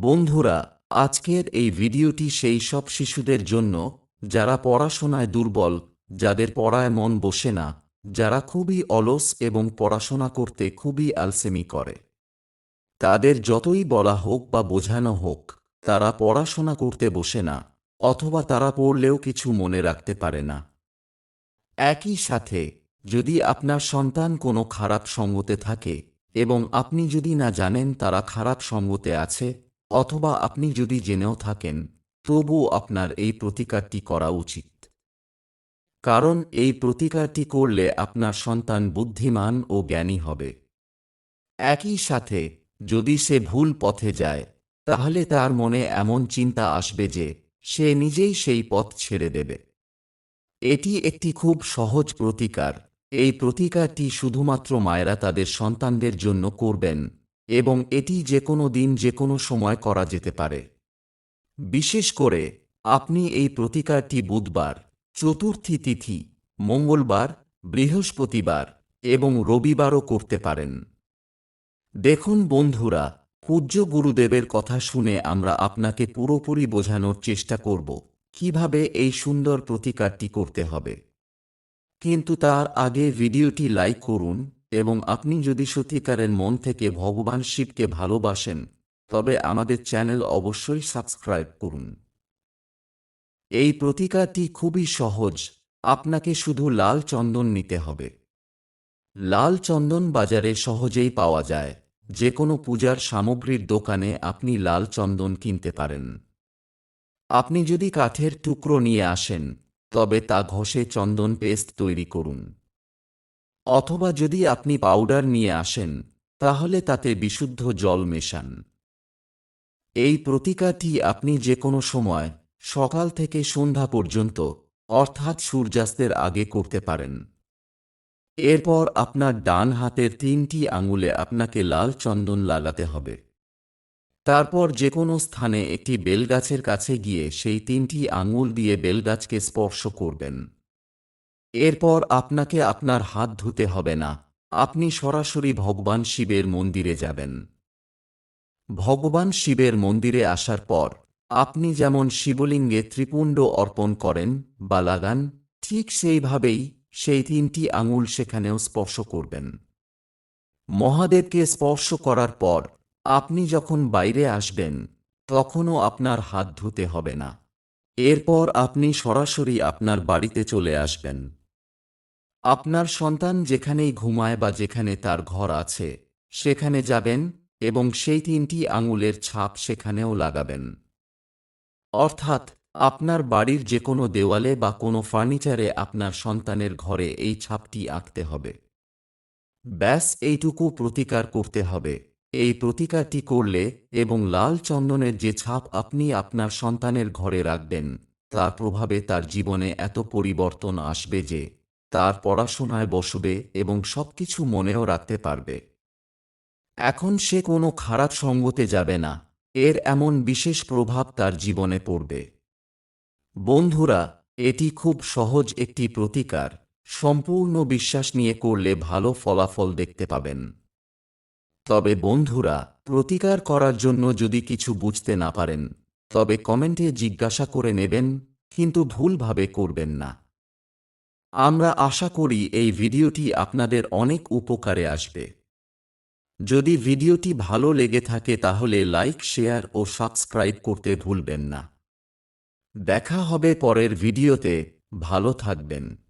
বন্ধুরা, আজকের এই ভিডিওটি সেই সব শিশুদের জন্য যারা পড়াশোনায় দুর্বল, যাদের পড়ায় মন বসে না, যারা খুবই অলস এবং পড়াশোনা করতে খুবই আলসেমি করে। তাদের যতই বলা হোক বা বোঝানো হোক, তারা পড়াশোনা করতে বসে না, অথবা তারা পড়লেও কিছু মনে রাখতে পারে না। একই সাথে, যদি আপনার সন্তান কোনো খারাপ সঙ্গতে থাকে এবং আপনি যদি না জানেন তারা খারাপ সঙ্গতে আছে অথবা আপনি যদি জেনেও থাকেন, তবুও আপনার এই প্রতিকারটি করা উচিত। কারণ এই প্রতিকারটি করলে আপনার সন্তান বুদ্ধিমান ও জ্ঞানী হবে। একই সাথে, যদি সে ভুল পথে যায়, তাহলে তার মনে এমন চিন্তা আসবে যে, সে নিজেই সেই পথ ছেড়ে দেবে। এটি একটি খুব সহজ প্রতিকার। এই প্রতিকারটি শুধুমাত্র মায়েরা তাদের সন্তানদের জন্য করবেন এবং এটি যে কোনো দিন যে কোনো সময় করা যেতে পারে। বিশেষ করে, আপনি এই প্রতিকারটি বুধবার, চতুর্থী তিথি, মঙ্গলবার, বৃহস্পতিবার এবং রবিবারও করতে পারেন। দেখুন বন্ধুরা, পূজ্য গুরুদেবের কথা শুনে আমরা আপনাকে পুরোপুরি বোঝানোর চেষ্টা করব, কীভাবে এই সুন্দর প্রতিকারটি করতে হবে। কিন্তু তার আগে ভিডিওটি লাইক করুন এবং আপনি যদি সত্যিকারের মন থেকে ভগবান শিবকে ভালোবাসেন, তবে আমাদের চ্যানেল অবশ্যই সাবস্ক্রাইব করুন। এই প্রতিকারটি খুবই সহজ। আপনাকে শুধু লাল চন্দন নিতে হবে। লাল চন্দন বাজারে সহজেই পাওয়া যায়। যে কোনো পূজার সামগ্রীর দোকানে আপনি লাল চন্দন কিনতে পারেন। আপনি যদি কাঠের টুকরো নিয়ে আসেন, তবে তা ঘষে চন্দন পেস্ট তৈরি করুন। অথবা যদি আপনি পাউডার নিয়ে আসেন, তাহলে তাতে বিশুদ্ধ জল মেশান। এই প্রতিকারটি আপনি যে কোনো সময়, সকাল থেকে সন্ধ্যা পর্যন্ত, অর্থাৎ সূর্যাস্তের আগে করতে পারেন। এরপর আপনার ডান হাতের তিনটি আঙুলে আপনাকে লাল চন্দন লাগাতে হবে। তারপর যে কোনো স্থানে একটি বেলগাছের কাছে গিয়ে সেই তিনটি আঙুল দিয়ে বেলগাছকে স্পর্শ করবেন। এরপর আপনাকে আপনার হাত ধুতে হবে না। আপনি সরাসরি ভগবান শিবের মন্দিরে যাবেন। ভগবান শিবের মন্দিরে আসার পর আপনি যেমন শিবলিঙ্গে ত্রিপুণ্ড অর্পণ করেন বা লাগান ঠিক সেইভাবেই সেই তিনটি আঙুল সেখানেও স্পর্শ করবেন। মহাদেবকে স্পর্শ করার পর আপনি যখন বাইরে আসবেন, তখনও আপনার হাত ধুতে হবে না। এরপর আপনি সরাসরি আপনার বাড়িতে চলে আসবেন। আপনার সন্তান যেখানেই ঘুমায় বা যেখানে তার ঘর আছে, সেখানে যাবেন এবং সেই তিনটি আঙুলের ছাপ সেখানেও লাগাবেন। অর্থাৎ, আপনার বাড়ির যে কোনো দেওয়ালে বা কোনো ফার্নিচারে আপনার সন্তানের ঘরে এই ছাপটি আঁকতে হবে। ব্যাস, এইটুকু প্রতিকার করতে হবে। এই প্রতিকারটি করলে এবং লাল চন্দনের যে ছাপ আপনি আপনার সন্তানের ঘরে রাখবেন, তার প্রভাবে তার জীবনে এত পরিবর্তন আসবে যে তার পড়াশোনায় বসবে এবং সবকিছু মনেও রাখতে পারবে। এখন সে কোনো খারাপ সঙ্গতে যাবে না, এর এমন বিশেষ প্রভাব তার জীবনে পড়বে। বন্ধুরা, এটি খুব সহজ একটি প্রতিকার, সম্পূর্ণ বিশ্বাস নিয়ে করলে ভালো ফলাফল দেখতে পাবেন। তবে বন্ধুরা, প্রতিকার করার জন্য যদি কিছু বুঝতে না পারেন, তবে কমেন্টে জিজ্ঞাসা করে নেবেন, কিন্তু ভুলভাবে করবেন না। আমরা আশা করি এই ভিডিওটি আপনাদের অনেক উপকারে আসবে। যদি ভিডিওটি ভালো লেগে থাকে তাহলে লাইক, শেয়ার ও সাবস্ক্রাইব করতে ভুলবেন না। দেখা হবে পরের ভিডিওতে। ভালো থাকবেন।